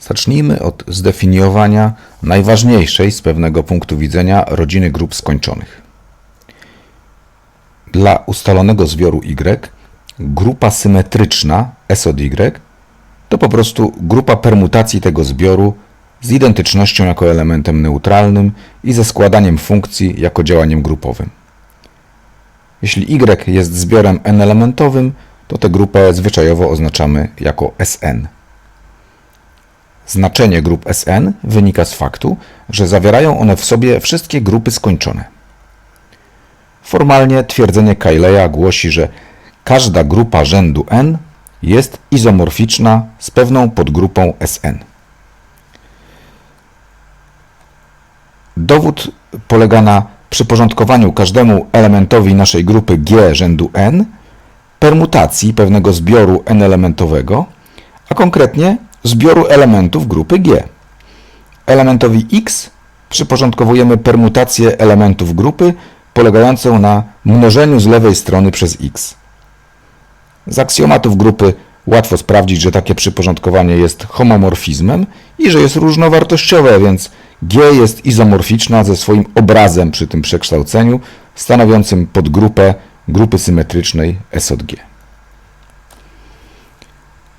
Zacznijmy od zdefiniowania najważniejszej z pewnego punktu widzenia rodziny grup skończonych. Dla ustalonego zbioru Y grupa symetryczna S od Y to po prostu grupa permutacji tego zbioru z identycznością jako elementem neutralnym i ze składaniem funkcji jako działaniem grupowym. Jeśli Y jest zbiorem n-elementowym, to tę grupę zwyczajowo oznaczamy jako Sn. Znaczenie grup Sn wynika z faktu, że zawierają one w sobie wszystkie grupy skończone. Formalnie twierdzenie Kaileya głosi, że każda grupa rzędu n jest izomorficzna z pewną podgrupą Sn. Dowód polega na przyporządkowaniu każdemu elementowi naszej grupy G rzędu n permutacji pewnego zbioru n-elementowego, a konkretnie zbioru elementów grupy G. Elementowi x przyporządkowujemy permutację elementów grupy polegającą na mnożeniu z lewej strony przez x. Z aksjomatów grupy łatwo sprawdzić, że takie przyporządkowanie jest homomorfizmem i że jest różnowartościowe, więc G jest izomorficzna ze swoim obrazem przy tym przekształceniu, stanowiącym podgrupę grupy symetrycznej S od G.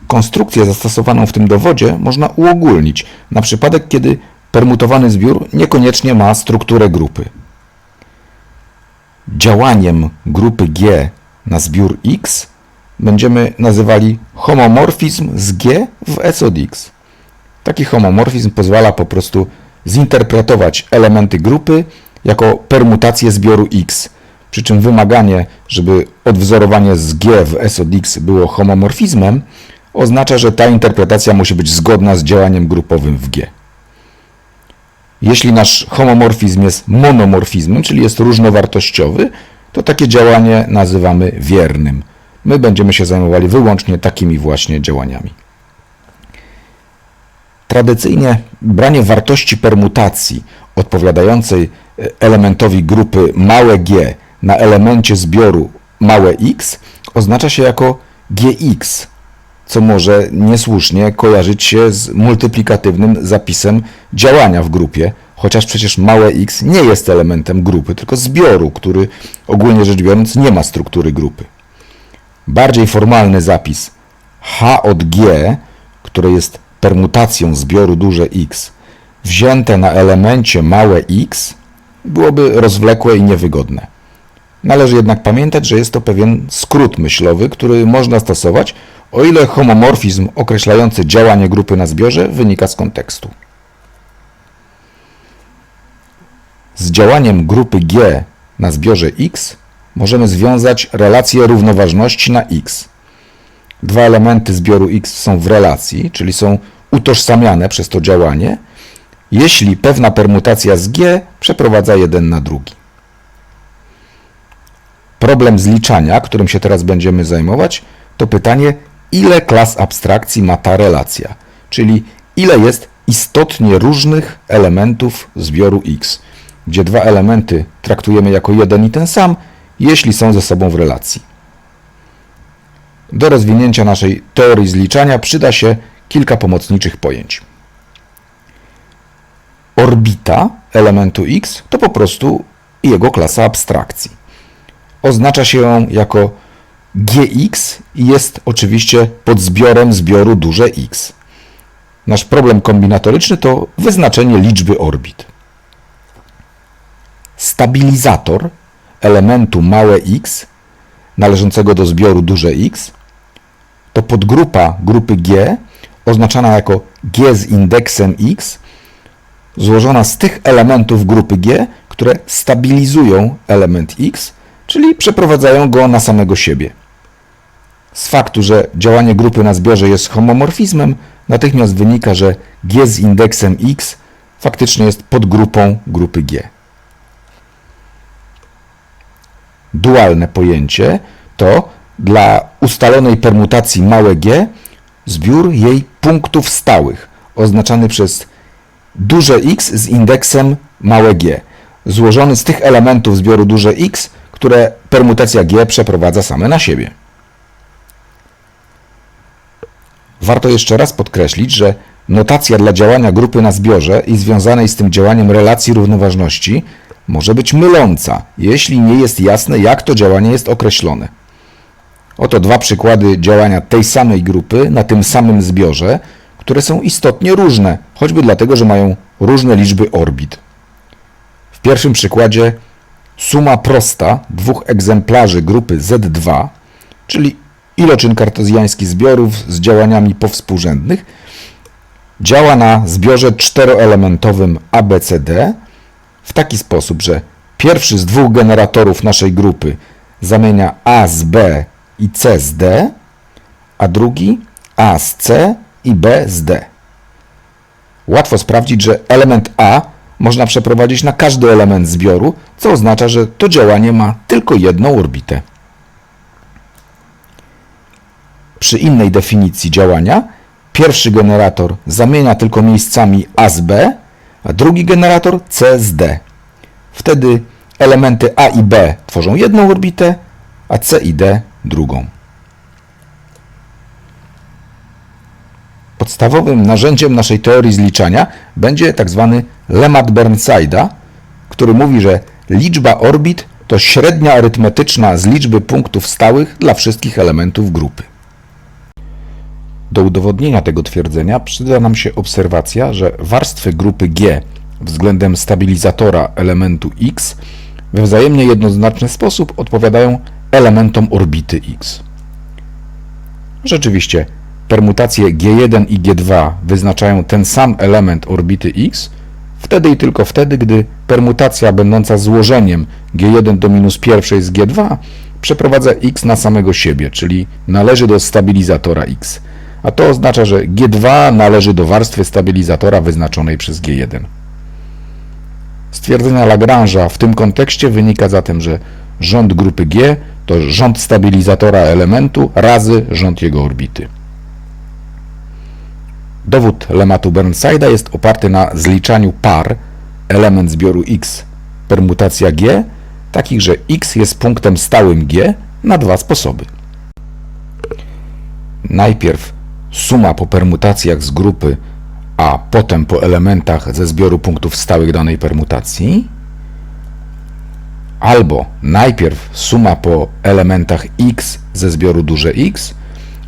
Konstrukcję zastosowaną w tym dowodzie można uogólnić na przypadek, kiedy permutowany zbiór niekoniecznie ma strukturę grupy. Działaniem grupy G na zbiór X będziemy nazywali homomorfizm z G w S od X. Taki homomorfizm pozwala po prostu zinterpretować elementy grupy jako permutację zbioru X, przy czym wymaganie, żeby odwzorowanie z G w S od X było homomorfizmem, oznacza, że ta interpretacja musi być zgodna z działaniem grupowym w G. Jeśli nasz homomorfizm jest monomorfizmem, czyli jest różnowartościowy, to takie działanie nazywamy wiernym. My będziemy się zajmowali wyłącznie takimi właśnie działaniami. Tradycyjnie branie wartości permutacji odpowiadającej elementowi grupy małe g na elemencie zbioru małe x oznacza się jako gx, co może niesłusznie kojarzyć się z multiplikatywnym zapisem działania w grupie, chociaż przecież małe x nie jest elementem grupy, tylko zbioru, który ogólnie rzecz biorąc nie ma struktury grupy. Bardziej formalny zapis h od g, które jest permutacją zbioru duże x, wzięte na elemencie małe x, byłoby rozwlekłe i niewygodne. Należy jednak pamiętać, że jest to pewien skrót myślowy, który można stosować, o ile homomorfizm określający działanie grupy na zbiorze wynika z kontekstu. Z działaniem grupy G na zbiorze X możemy związać relację równoważności na X. Dwa elementy zbioru X są w relacji, czyli są utożsamiane przez to działanie, jeśli pewna permutacja z G przeprowadza jeden na drugi. Problem zliczania, którym się teraz będziemy zajmować, to pytanie, ile klas abstrakcji ma ta relacja, czyli ile jest istotnie różnych elementów zbioru X, gdzie dwa elementy traktujemy jako jeden i ten sam, jeśli są ze sobą w relacji. Do rozwinięcia naszej teorii zliczania przyda się kilka pomocniczych pojęć. Orbita elementu x to po prostu jego klasa abstrakcji. Oznacza się ją jako gx jest oczywiście podzbiorem zbioru duże x. Nasz problem kombinatoryczny to wyznaczenie liczby orbit. Stabilizator elementu małe x należącego do zbioru duże x to podgrupa grupy G oznaczana jako G z indeksem x złożona z tych elementów grupy G, które stabilizują element x, czyli przeprowadzają go na samego siebie. Z faktu, że działanie grupy na zbiorze jest homomorfizmem, natychmiast wynika, że G z indeksem x faktycznie jest podgrupą grupy G. Dualne pojęcie to dla ustalonej permutacji małe g zbiór jej punktów stałych, oznaczany przez duże x z indeksem małe g, złożony z tych elementów zbioru duże x, które permutacja g przeprowadza same na siebie. Warto jeszcze raz podkreślić, że notacja dla działania grupy na zbiorze i związanej z tym działaniem relacji równoważności może być myląca, jeśli nie jest jasne, jak to działanie jest określone. Oto dwa przykłady działania tej samej grupy na tym samym zbiorze, które są istotnie różne, choćby dlatego, że mają różne liczby orbit. W pierwszym przykładzie suma prosta dwóch egzemplarzy grupy Z2, czyli iloczyn kartezjański zbiorów z działaniami powspółrzędnych, działa na zbiorze czteroelementowym ABCD w taki sposób, że pierwszy z dwóch generatorów naszej grupy zamienia A z B i C z D, a drugi A z C i B z D. Łatwo sprawdzić, że element A można przeprowadzić na każdy element zbioru, co oznacza, że to działanie ma tylko jedną orbitę. Przy innej definicji działania pierwszy generator zamienia tylko miejscami A z B, a drugi generator C z D. Wtedy elementy A i B tworzą jedną orbitę, a C i D drugą. Podstawowym narzędziem naszej teorii zliczania będzie tzw. lemat Burnside'a, który mówi, że liczba orbit to średnia arytmetyczna z liczby punktów stałych dla wszystkich elementów grupy. Do udowodnienia tego twierdzenia przyda nam się obserwacja, że warstwy grupy G względem stabilizatora elementu X we wzajemnie jednoznaczny sposób odpowiadają elementom orbity X. Rzeczywiście, permutacje G1 i G2 wyznaczają ten sam element orbity X, wtedy i tylko wtedy, gdy permutacja będąca złożeniem G1 do minus pierwszej z G2 przeprowadza X na samego siebie, czyli należy do stabilizatora X, a to oznacza, że G2 należy do warstwy stabilizatora wyznaczonej przez G1. Stwierdzenia Lagrange'a w tym kontekście wynika zatem, że rząd grupy G to rząd stabilizatora elementu razy rząd jego orbity. Dowód lematu Burnside'a jest oparty na zliczaniu par element zbioru X permutacja G, takich, że X jest punktem stałym G na dwa sposoby. Najpierw suma po permutacjach z grupy, a potem po elementach ze zbioru punktów stałych danej permutacji, albo najpierw suma po elementach X ze zbioru duże X,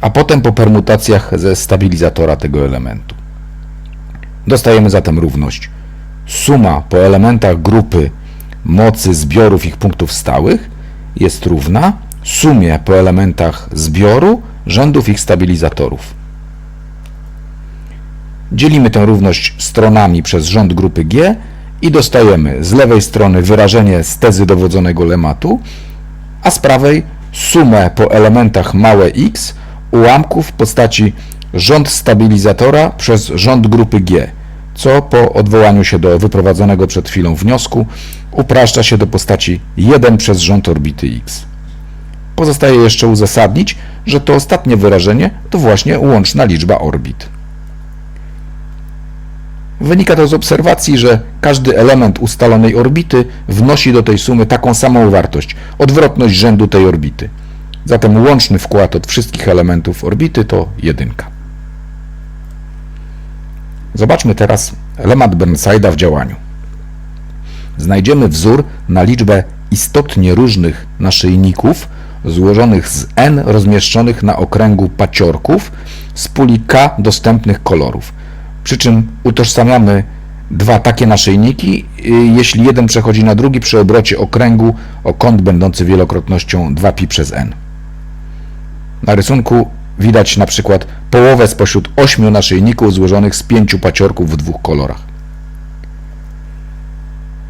a potem po permutacjach ze stabilizatora tego elementu. Dostajemy zatem równość suma po elementach grupy mocy zbiorów ich punktów stałych jest równa sumie po elementach zbioru rzędów ich stabilizatorów. Dzielimy tę równość stronami przez rząd grupy G i dostajemy z lewej strony wyrażenie z tezy dowodzonego lematu, a z prawej sumę po elementach małe x ułamków w postaci rząd stabilizatora przez rząd grupy G, co po odwołaniu się do wyprowadzonego przed chwilą wniosku upraszcza się do postaci 1 przez rząd orbity x. Pozostaje jeszcze uzasadnić, że to ostatnie wyrażenie to właśnie łączna liczba orbit. Wynika to z obserwacji, że każdy element ustalonej orbity wnosi do tej sumy taką samą wartość, odwrotność rzędu tej orbity. Zatem łączny wkład od wszystkich elementów orbity to jedynka. Zobaczmy teraz lemat Burnside'a w działaniu. Znajdziemy wzór na liczbę istotnie różnych naszyjników złożonych z n rozmieszczonych na okręgu paciorków z puli k dostępnych kolorów. Przy czym utożsamiamy dwa takie naszyjniki, y, jeśli jeden przechodzi na drugi przy obrocie okręgu o kąt będący wielokrotnością 2pi przez n. Na rysunku widać na przykład połowę spośród ośmiu naszyjników złożonych z pięciu paciorków w dwóch kolorach.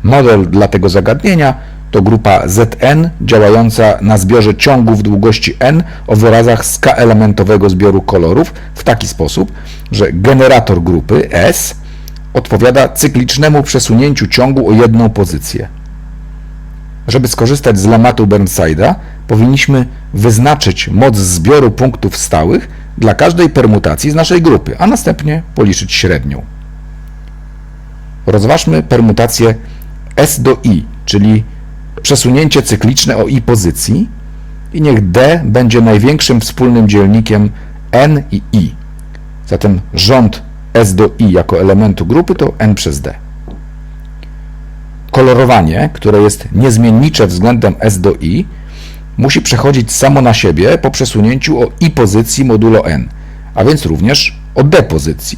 Model dla tego zagadnienia to grupa Zn działająca na zbiorze ciągów długości n o wyrazach K-elementowego zbioru kolorów w taki sposób, że generator grupy S odpowiada cyklicznemu przesunięciu ciągu o jedną pozycję. Żeby skorzystać z lematu Burnside'a, powinniśmy wyznaczyć moc zbioru punktów stałych dla każdej permutacji z naszej grupy, a następnie policzyć średnią. Rozważmy permutację S do I, czyli przesunięcie cykliczne o i pozycji i niech d będzie największym wspólnym dzielnikiem n i i. Zatem rząd S do I jako elementu grupy, to N przez D. Kolorowanie, które jest niezmiennicze względem S do I, musi przechodzić samo na siebie po przesunięciu o I pozycji modulo N, a więc również o D pozycji.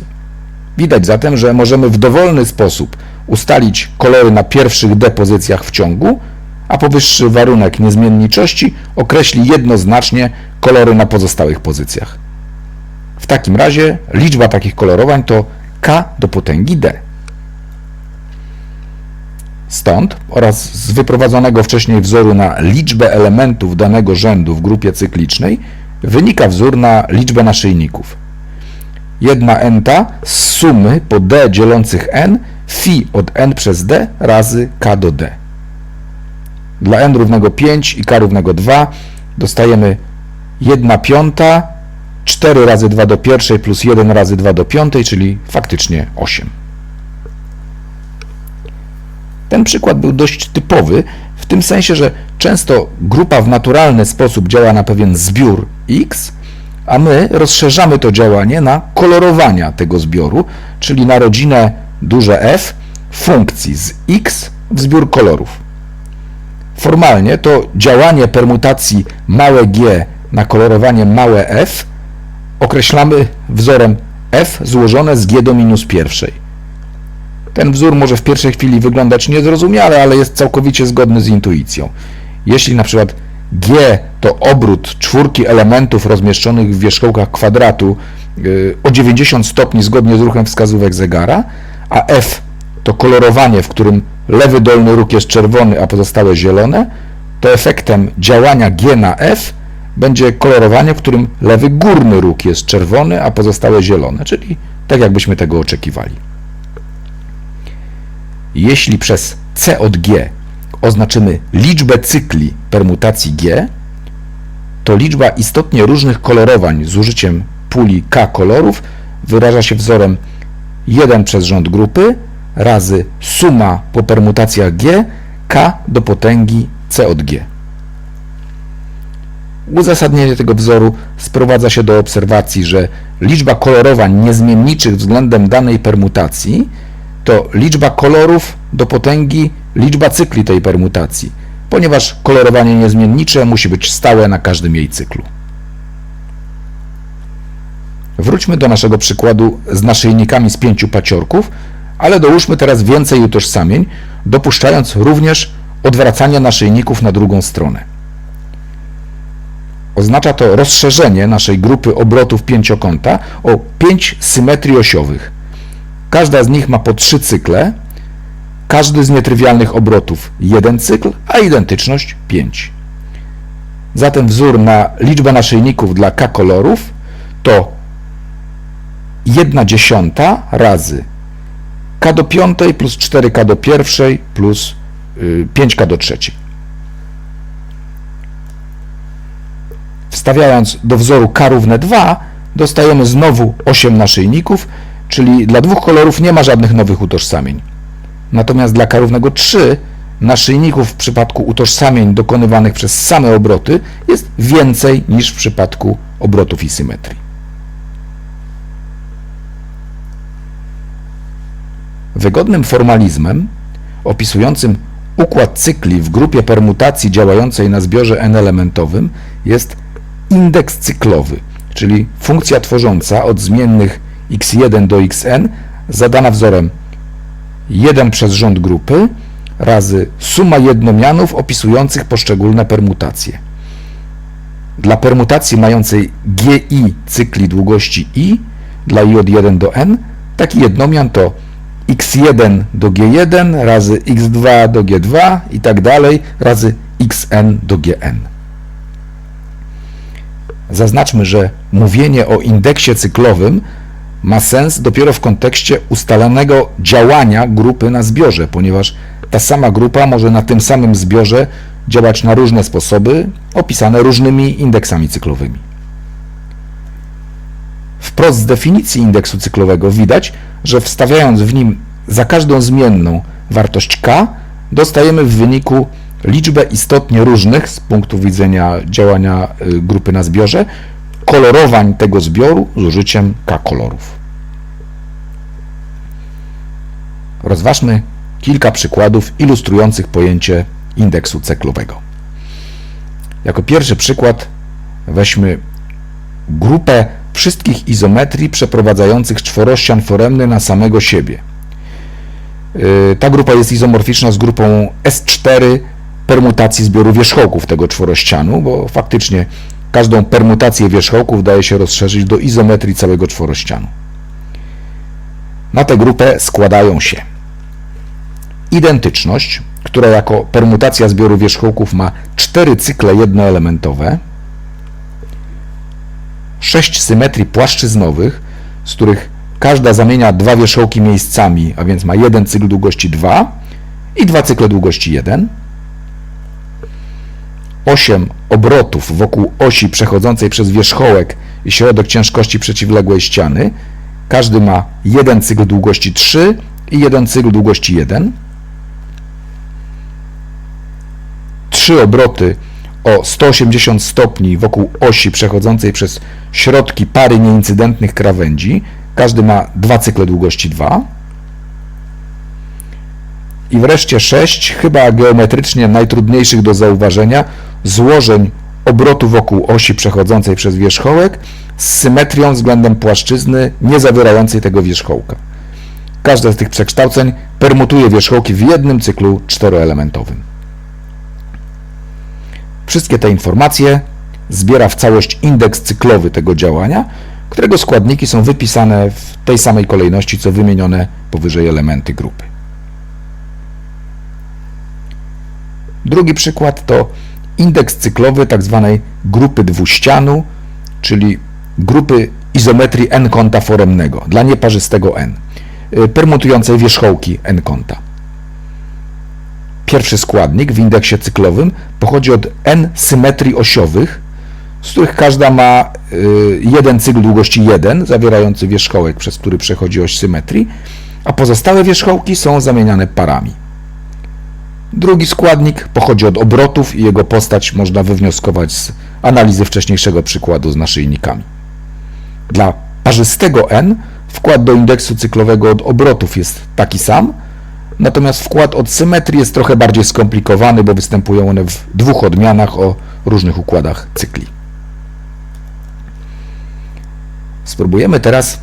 Widać zatem, że możemy w dowolny sposób ustalić kolory na pierwszych D pozycjach w ciągu, a powyższy warunek niezmienniczości określi jednoznacznie kolory na pozostałych pozycjach. W takim razie liczba takich kolorowań to k do potęgi d. Stąd oraz z wyprowadzonego wcześniej wzoru na liczbę elementów danego rzędu w grupie cyklicznej wynika wzór na liczbę naszyjników. Jedna enta z sumy po d dzielących n phi od n przez d razy k do d. Dla n równego 5 i k równego 2 dostajemy 1 piąta 4 razy 2 do pierwszej plus 1 razy 2 do piątej, czyli faktycznie 8. Ten przykład był dość typowy, w tym sensie, że często grupa w naturalny sposób działa na pewien zbiór X, a my rozszerzamy to działanie na kolorowania tego zbioru, czyli na rodzinę duże F funkcji z X w zbiór kolorów. Formalnie to działanie permutacji małe g na kolorowanie małe f określamy wzorem f złożone z g do minus pierwszej. Ten wzór może w pierwszej chwili wyglądać niezrozumiale, ale jest całkowicie zgodny z intuicją. Jeśli na przykład g to obrót czwórki elementów rozmieszczonych w wierzchołkach kwadratu yy, o 90 stopni zgodnie z ruchem wskazówek zegara, a f to kolorowanie, w którym lewy dolny róg jest czerwony, a pozostałe zielone, to efektem działania G na F będzie kolorowanie, w którym lewy górny róg jest czerwony, a pozostałe zielone, czyli tak jakbyśmy tego oczekiwali. Jeśli przez C od G oznaczymy liczbę cykli permutacji G, to liczba istotnie różnych kolorowań z użyciem puli K kolorów wyraża się wzorem 1 przez rząd grupy razy suma po permutacjach G K do potęgi C od G. Uzasadnienie tego wzoru sprowadza się do obserwacji, że liczba kolorowań niezmienniczych względem danej permutacji to liczba kolorów do potęgi liczba cykli tej permutacji, ponieważ kolorowanie niezmiennicze musi być stałe na każdym jej cyklu. Wróćmy do naszego przykładu z naszyjnikami z pięciu paciorków, ale dołóżmy teraz więcej utożsamień, dopuszczając również odwracanie naszyjników na drugą stronę. Oznacza to rozszerzenie naszej grupy obrotów pięciokąta o pięć symetrii osiowych. Każda z nich ma po trzy cykle, każdy z nietrywialnych obrotów jeden cykl, a identyczność 5. Zatem wzór na liczbę naszyjników dla K kolorów to 1 dziesiąta razy k do piątej plus 4k do pierwszej plus 5k y, do trzeciej. Wstawiając do wzoru k równe 2, dostajemy znowu 8 naszyjników, czyli dla dwóch kolorów nie ma żadnych nowych utożsamień. Natomiast dla k równego 3 naszyjników w przypadku utożsamień dokonywanych przez same obroty jest więcej niż w przypadku obrotów i symetrii. Wygodnym formalizmem opisującym układ cykli w grupie permutacji działającej na zbiorze n-elementowym jest indeks cyklowy, czyli funkcja tworząca od zmiennych x1 do xn zadana wzorem 1 przez rząd grupy razy suma jednomianów opisujących poszczególne permutacje. Dla permutacji mającej GI cykli długości i dla i od 1 do n taki jednomian to x1 do g1 razy x2 do g2 i tak dalej razy xn do gn. Zaznaczmy, że mówienie o indeksie cyklowym ma sens dopiero w kontekście ustalonego działania grupy na zbiorze, ponieważ ta sama grupa może na tym samym zbiorze działać na różne sposoby, opisane różnymi indeksami cyklowymi. Wprost z definicji indeksu cyklowego widać, że wstawiając w nim za każdą zmienną wartość k, dostajemy w wyniku liczbę istotnie różnych z punktu widzenia działania y, grupy na zbiorze kolorowań tego zbioru z użyciem k kolorów. Rozważmy kilka przykładów ilustrujących pojęcie indeksu ceklowego. Jako pierwszy przykład weźmy grupę wszystkich izometrii przeprowadzających czworościan foremny na samego siebie. Yy, Ta grupa jest izomorficzna z grupą S4 permutacji zbioru wierzchołków tego czworościanu, bo faktycznie każdą permutację wierzchołków daje się rozszerzyć do izometrii całego czworościanu. Na tę grupę składają się identyczność, która jako permutacja zbioru wierzchołków ma cztery cykle jednoelementowe, sześć symetrii płaszczyznowych, z których każda zamienia dwa wierzchołki miejscami, a więc ma jeden cykl długości 2 i dwa cykle długości 1, 8 obrotów wokół osi przechodzącej przez wierzchołek i środek ciężkości przeciwległej ściany. Każdy ma jeden cykl długości 3 i jeden cykl długości 1. Trzy obroty o 180 stopni wokół osi przechodzącej przez środki pary nieincydentnych krawędzi. Każdy ma dwa cykle długości 2. I wreszcie 6, chyba geometrycznie najtrudniejszych do zauważenia, złożeń obrotu wokół osi przechodzącej przez wierzchołek z symetrią względem płaszczyzny nie zawierającej tego wierzchołka. Każde z tych przekształceń permutuje wierzchołki w jednym cyklu czteroelementowym. Wszystkie te informacje zbiera w całość indeks cyklowy tego działania, którego składniki są wypisane w tej samej kolejności, co wymienione powyżej elementy grupy. Drugi przykład to indeks cyklowy tzw. grupy dwuścianu, czyli grupy izometrii n kąta foremnego dla nieparzystego n, y, permutującej wierzchołki n kąta. Pierwszy składnik w indeksie cyklowym pochodzi od n symetrii osiowych, z których każda ma y, jeden cykl długości 1, zawierający wierzchołek, przez który przechodzi oś symetrii, a pozostałe wierzchołki są zamieniane parami. Drugi składnik pochodzi od obrotów i jego postać można wywnioskować z analizy wcześniejszego przykładu z naszyjnikami. Dla parzystego n wkład do indeksu cyklowego od obrotów jest taki sam, natomiast wkład od symetrii jest trochę bardziej skomplikowany, bo występują one w dwóch odmianach o różnych układach cykli. Spróbujemy teraz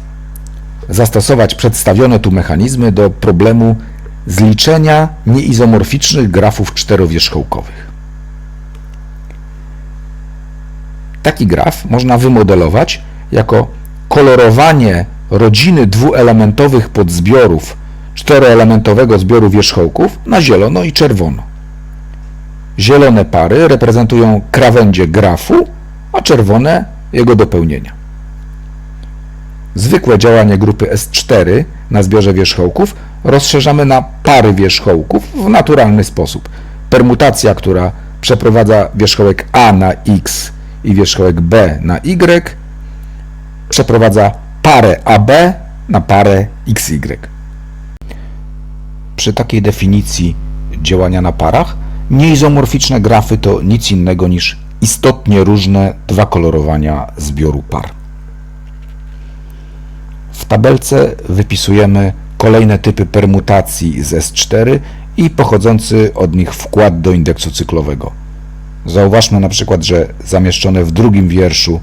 zastosować przedstawione tu mechanizmy do problemu zliczenia nieizomorficznych grafów czterowierzchołkowych. Taki graf można wymodelować jako kolorowanie rodziny dwuelementowych podzbiorów czteroelementowego zbioru wierzchołków na zielono i czerwono. Zielone pary reprezentują krawędzie grafu, a czerwone jego dopełnienia. Zwykłe działanie grupy S4 na zbiorze wierzchołków rozszerzamy na pary wierzchołków w naturalny sposób. Permutacja, która przeprowadza wierzchołek A na X i wierzchołek B na Y, przeprowadza parę AB na parę XY. Przy takiej definicji działania na parach, nieizomorficzne grafy to nic innego niż istotnie różne dwa kolorowania zbioru par. W tabelce wypisujemy kolejne typy permutacji z S4 i pochodzący od nich wkład do indeksu cyklowego. Zauważmy na przykład, że zamieszczone w drugim wierszu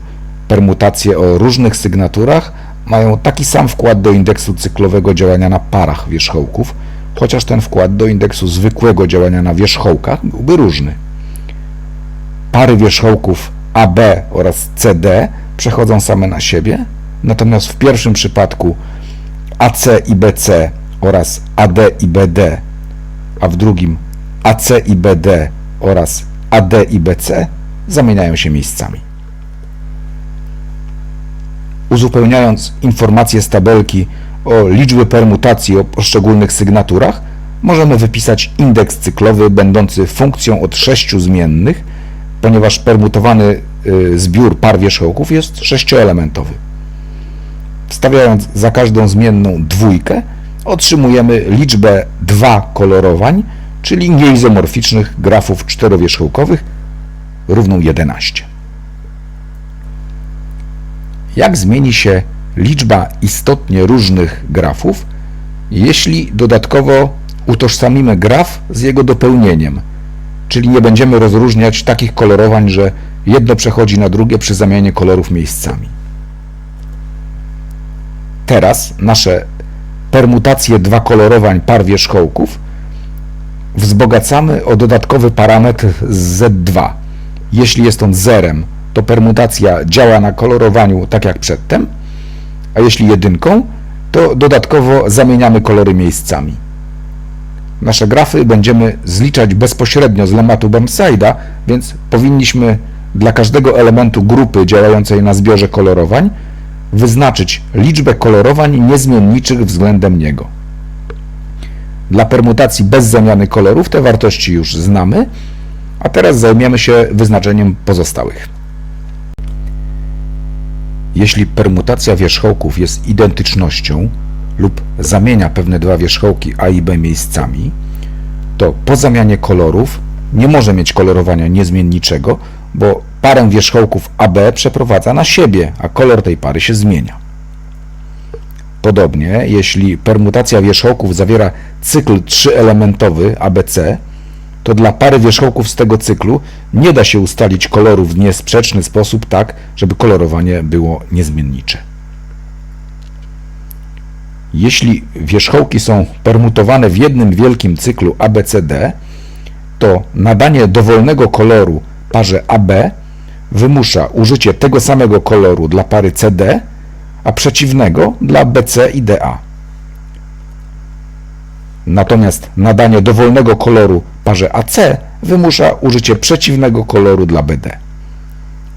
permutacje o różnych sygnaturach mają taki sam wkład do indeksu cyklowego działania na parach wierzchołków, chociaż ten wkład do indeksu zwykłego działania na wierzchołkach byłby różny. Pary wierzchołków AB oraz CD przechodzą same na siebie, natomiast w pierwszym przypadku AC i BC oraz AD i BD, a w drugim AC i BD oraz AD i BC zamieniają się miejscami. Uzupełniając informacje z tabelki o liczbę permutacji o poszczególnych sygnaturach, możemy wypisać indeks cyklowy będący funkcją od sześciu zmiennych, ponieważ permutowany y, zbiór par wierzchołków jest sześcioelementowy. Wstawiając za każdą zmienną dwójkę, otrzymujemy liczbę 2 kolorowań, czyli nieizomorficznych grafów czterowierzchołkowych równą 11. Jak zmieni się liczba istotnie różnych grafów, jeśli dodatkowo utożsamimy graf z jego dopełnieniem, czyli nie będziemy rozróżniać takich kolorowań, że jedno przechodzi na drugie przy zamianie kolorów miejscami. Teraz nasze permutacje dwa kolorowań par wierzchołków wzbogacamy o dodatkowy parametr Z2. Jeśli jest on zerem, to permutacja działa na kolorowaniu tak jak przedtem, a jeśli jedynką, to dodatkowo zamieniamy kolory miejscami. Nasze grafy będziemy zliczać bezpośrednio z lematu Burnside'a, więc powinniśmy dla każdego elementu grupy działającej na zbiorze kolorowań wyznaczyć liczbę kolorowań niezmienniczych względem niego. Dla permutacji bez zamiany kolorów te wartości już znamy, a teraz zajmiemy się wyznaczeniem pozostałych. Jeśli permutacja wierzchołków jest identycznością lub zamienia pewne dwa wierzchołki A i B miejscami, to po zamianie kolorów nie może mieć kolorowania niezmienniczego, bo parę wierzchołków AB przeprowadza na siebie, a kolor tej pary się zmienia. Podobnie, jeśli permutacja wierzchołków zawiera cykl trzyelementowy ABC, to dla pary wierzchołków z tego cyklu nie da się ustalić kolorów w niesprzeczny sposób tak, żeby kolorowanie było niezmiennicze. Jeśli wierzchołki są permutowane w jednym wielkim cyklu ABCD, to nadanie dowolnego koloru parze AB wymusza użycie tego samego koloru dla pary CD, a przeciwnego dla BC i DA. Natomiast nadanie dowolnego koloru parze AC wymusza użycie przeciwnego koloru dla BD.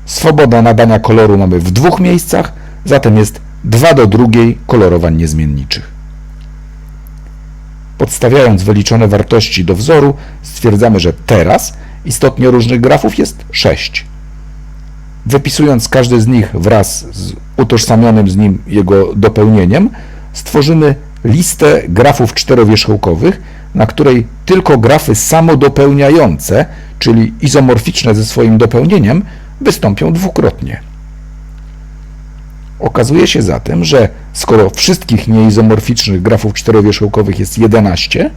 Swoboda nadania koloru mamy w dwóch miejscach, zatem jest 2 do drugiej kolorowań niezmienniczych. Podstawiając wyliczone wartości do wzoru, stwierdzamy, że teraz istotnie różnych grafów jest 6. Wypisując każdy z nich wraz z utożsamionym z nim jego dopełnieniem, stworzymy listę grafów czterowierzchołkowych, na której tylko grafy samodopełniające, czyli izomorficzne ze swoim dopełnieniem, wystąpią dwukrotnie. Okazuje się zatem, że skoro wszystkich nieizomorficznych grafów czterowierzchołkowych jest 11,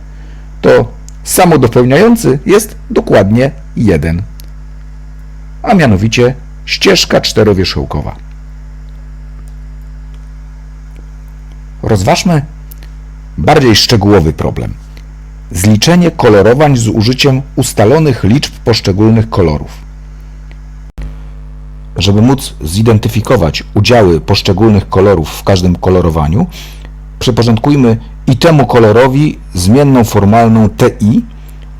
to samodopełniający jest dokładnie 1, a mianowicie ścieżka czterowierzchołkowa. Rozważmy bardziej szczegółowy problem. Zliczenie kolorowań z użyciem ustalonych liczb poszczególnych kolorów. Żeby móc zidentyfikować udziały poszczególnych kolorów w każdym kolorowaniu, przyporządkujmy i temu kolorowi zmienną formalną TI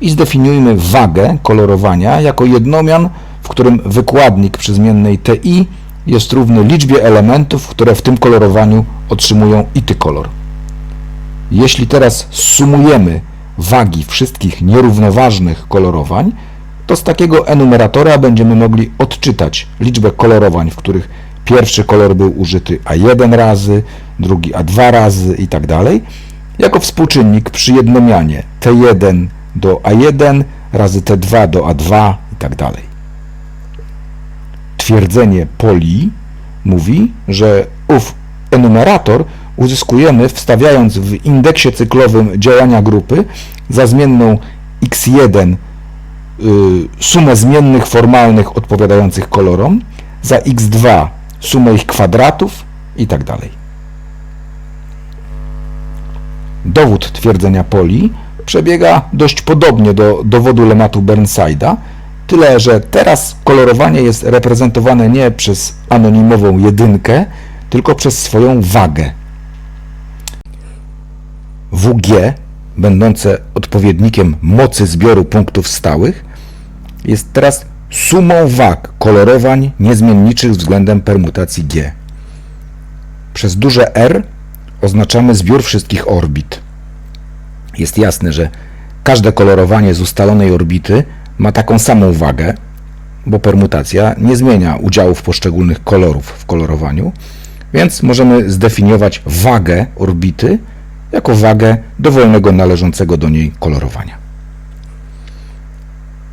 i zdefiniujmy wagę kolorowania jako jednomian, w którym wykładnik przy zmiennej TI jest równy liczbie elementów, które w tym kolorowaniu otrzymują ity kolor. Jeśli teraz sumujemy wagi wszystkich nierównoważnych kolorowań, to z takiego enumeratora będziemy mogli odczytać liczbę kolorowań, w których pierwszy kolor był użyty A1 razy, drugi A2 razy i tak dalej, jako współczynnik przy jednomianie T1 do A1 razy T2 do A2 i tak dalej. Twierdzenie Poli mówi, że ów enumerator uzyskujemy wstawiając w indeksie cyklowym działania grupy za zmienną x1 y, sumę zmiennych formalnych odpowiadających kolorom, za x2 sumę ich kwadratów i tak dalej. Dowód twierdzenia Poli przebiega dość podobnie do dowodu lematu Burnside'a, tyle że teraz kolorowanie jest reprezentowane nie przez anonimową jedynkę, tylko przez swoją wagę. WG, będące odpowiednikiem mocy zbioru punktów stałych, jest teraz sumą wag kolorowań niezmienniczych względem permutacji G. Przez duże R oznaczamy zbiór wszystkich orbit. Jest jasne, że każde kolorowanie z ustalonej orbity ma taką samą wagę, bo permutacja nie zmienia udziałów poszczególnych kolorów w kolorowaniu, więc możemy zdefiniować wagę orbity jako wagę dowolnego należącego do niej kolorowania.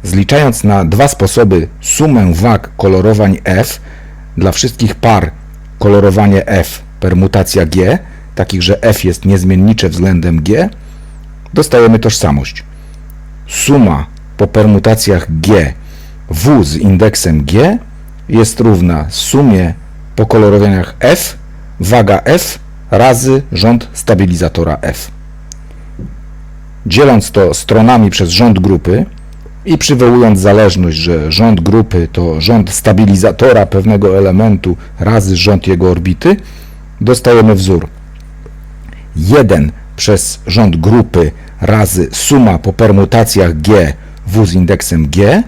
Zliczając na dwa sposoby sumę wag kolorowań F dla wszystkich par kolorowanie F permutacja G, takich, że f jest niezmiennicze względem g, dostajemy tożsamość. Suma po permutacjach g w z indeksem g jest równa sumie po kolorowaniach f, waga f razy rząd stabilizatora f. Dzieląc to stronami przez rząd grupy i przywołując zależność, że rząd grupy to rząd stabilizatora pewnego elementu razy rząd jego orbity, dostajemy wzór 1 przez rząd grupy razy suma po permutacjach g w z indeksem g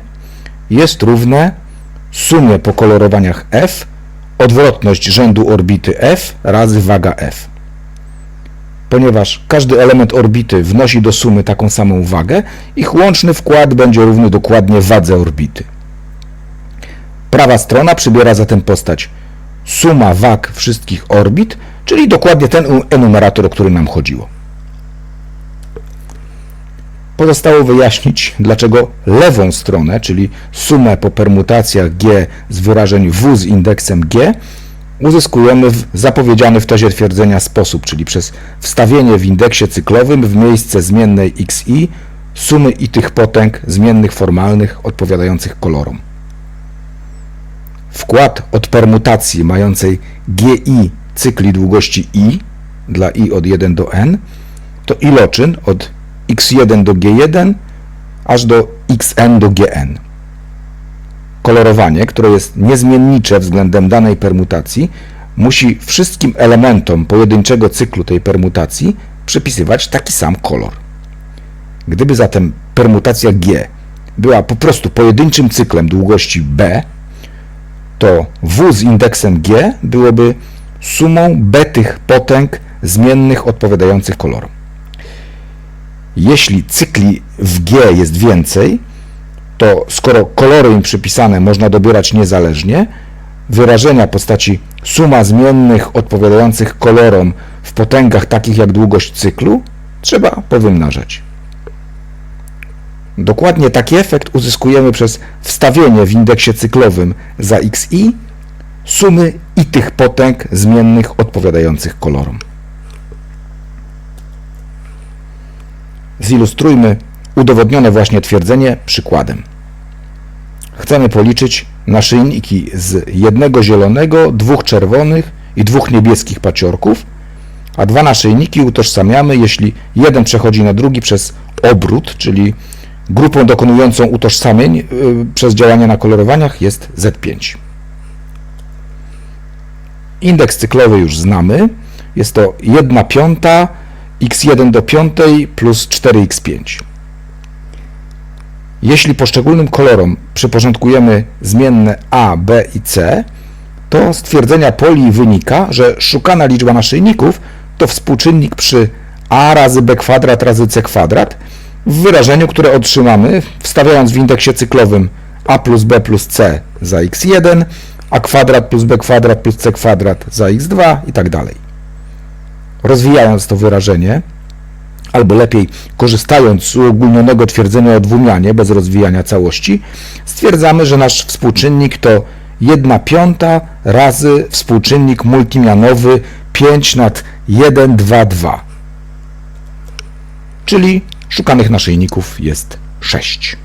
jest równe sumie po kolorowaniach f odwrotność rzędu orbity f razy waga f. Ponieważ każdy element orbity wnosi do sumy taką samą wagę, ich łączny wkład będzie równy dokładnie wadze orbity. Prawa strona przybiera zatem postać suma wag wszystkich orbit, czyli dokładnie ten enumerator, o który nam chodziło. Pozostało wyjaśnić, dlaczego lewą stronę, czyli sumę po permutacjach g z wyrażeń w z indeksem g, uzyskujemy w zapowiedziany w tezie twierdzenia sposób, czyli przez wstawienie w indeksie cyklowym w miejsce zmiennej xi sumy i tych potęg zmiennych formalnych odpowiadających kolorom. Wkład od permutacji mającej gi cykli długości i dla i od 1 do n to iloczyn od x1 do g1 aż do xn do gn. Kolorowanie, które jest niezmiennicze względem danej permutacji, musi wszystkim elementom pojedynczego cyklu tej permutacji przypisywać taki sam kolor. Gdyby zatem permutacja g była po prostu pojedynczym cyklem długości b, to w z indeksem g byłoby sumą b tych potęg zmiennych odpowiadających kolorom. Jeśli cykli w G jest więcej, to skoro kolory im przypisane można dobierać niezależnie, wyrażenia w postaci suma zmiennych odpowiadających kolorom w potęgach takich jak długość cyklu trzeba powymnażać. Dokładnie taki efekt uzyskujemy przez wstawienie w indeksie cyklowym za xi sumy i tych potęg zmiennych odpowiadających kolorom. Zilustrujmy udowodnione właśnie twierdzenie przykładem. Chcemy policzyć naszyjniki z jednego zielonego, dwóch czerwonych i dwóch niebieskich paciorków, a dwa naszyjniki utożsamiamy, jeśli jeden przechodzi na drugi przez obrót, czyli grupą dokonującą utożsamień yy, przez działanie na kolorowaniach jest Z5. Indeks cyklowy już znamy. Jest to 1 piąta x1 do 5 plus 4x5. Jeśli poszczególnym kolorom przyporządkujemy zmienne a, b i c, to z twierdzenia poli wynika, że szukana liczba naszyjników to współczynnik przy a razy b kwadrat razy c kwadrat w wyrażeniu, które otrzymamy wstawiając w indeksie cyklowym a plus b plus c za x1, a kwadrat plus b kwadrat plus c kwadrat za x2 i tak dalej rozwijając to wyrażenie, albo lepiej korzystając z uogólnionego twierdzenia o dwumianie bez rozwijania całości, stwierdzamy, że nasz współczynnik to 1 piąta razy współczynnik multimianowy 5 nad 1, 2, 2. Czyli szukanych naszyjników jest 6.